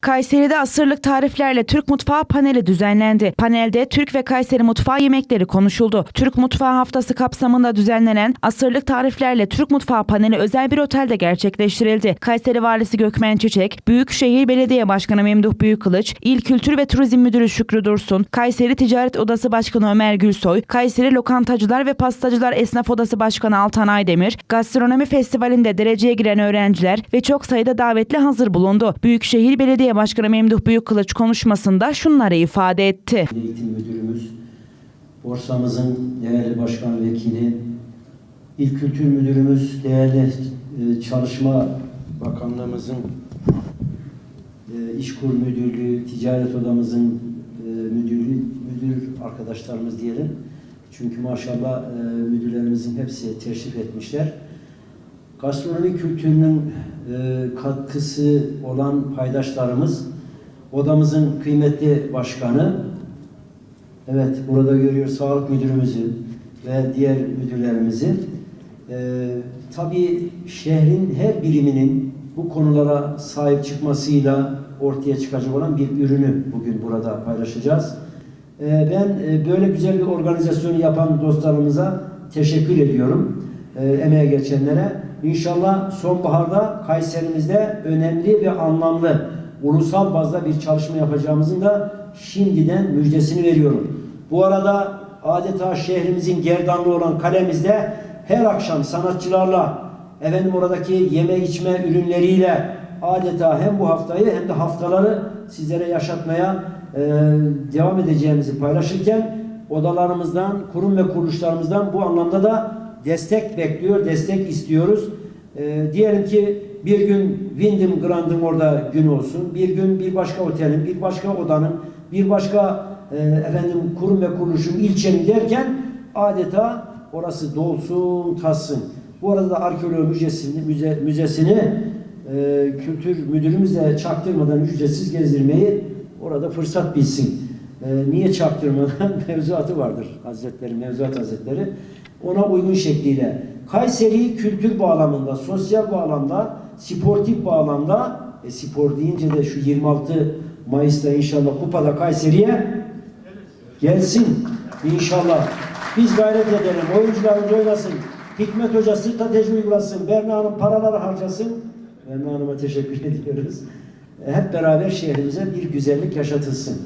Kayseri'de asırlık tariflerle Türk mutfağı paneli düzenlendi. Panelde Türk ve Kayseri mutfağı yemekleri konuşuldu. Türk Mutfağı Haftası kapsamında düzenlenen asırlık tariflerle Türk mutfağı paneli özel bir otelde gerçekleştirildi. Kayseri Valisi Gökmen Çiçek, Büyükşehir Belediye Başkanı Memduh Büyükkılıç, İl Kültür ve Turizm Müdürü Şükrü Dursun, Kayseri Ticaret Odası Başkanı Ömer Gülsoy, Kayseri Lokantacılar ve Pastacılar Esnaf Odası Başkanı Altan Aydemir, Gastronomi Festivali'nde dereceye giren öğrenciler ve çok sayıda davetli hazır bulundu. Büyükşehir Belediye Başkanı Memduh Büyükkılıç konuşmasında şunları ifade etti. Eğitim Müdürümüz, borsamızın değerli başkan vekili, İl Kültür Müdürümüz, değerli e, Çalışma Bakanlığımızın e, İşkur Müdürlüğü, Ticaret Odamızın e, müdürlüğü, müdür arkadaşlarımız diyelim. Çünkü maşallah müdürlerimizin hepsi teşrif etmişler. Gastronomi kültürünün e, katkısı olan paydaşlarımız, odamızın kıymetli başkanı, evet burada görüyor sağlık müdürümüzü ve diğer müdürlerimizi. E, tabii şehrin her biriminin bu konulara sahip çıkmasıyla ortaya çıkacak olan bir ürünü bugün burada paylaşacağız. E, ben e, böyle güzel bir organizasyonu yapan dostlarımıza teşekkür ediyorum. E, emeğe geçenlere. İnşallah sonbaharda Kayserimizde önemli ve anlamlı ulusal bazda bir çalışma yapacağımızın da şimdiden müjdesini veriyorum. Bu arada adeta şehrimizin gerdanlığı olan kalemizde her akşam sanatçılarla efendim oradaki yeme içme ürünleriyle adeta hem bu haftayı hem de haftaları sizlere yaşatmaya e, devam edeceğimizi paylaşırken odalarımızdan, kurum ve kuruluşlarımızdan bu anlamda da destek bekliyor, destek istiyoruz. E, diyelim ki bir gün Wyndham Grand'ın orada gün olsun, bir gün bir başka otelin, bir başka odanın, bir başka e, efendim kurum ve kuruluşun ilçenin derken adeta orası dolsun, tassın. Bu arada da arkeoloji müzesini, müze, müzesini e, kültür müdürümüzle çaktırmadan ücretsiz gezdirmeyi orada fırsat bilsin. E, niye çaktırmadan? Mevzuatı vardır Hazretleri, Mevzuat Hazretleri. Ona uygun şekliyle Kayseri kültür bağlamında, sosyal bağlamda, sportif bağlamda e, spor deyince de şu 26 Mayıs'ta inşallah kupada Kayseri'ye gelsin inşallah. Biz gayret edelim. Oyuncularımız oynasın. Hikmet Hoca strateji uygulasın. Berna Hanım paraları harcasın. Berna Hanım'a teşekkür ediyoruz. E, Hep beraber şehrimize bir güzellik yaşatılsın.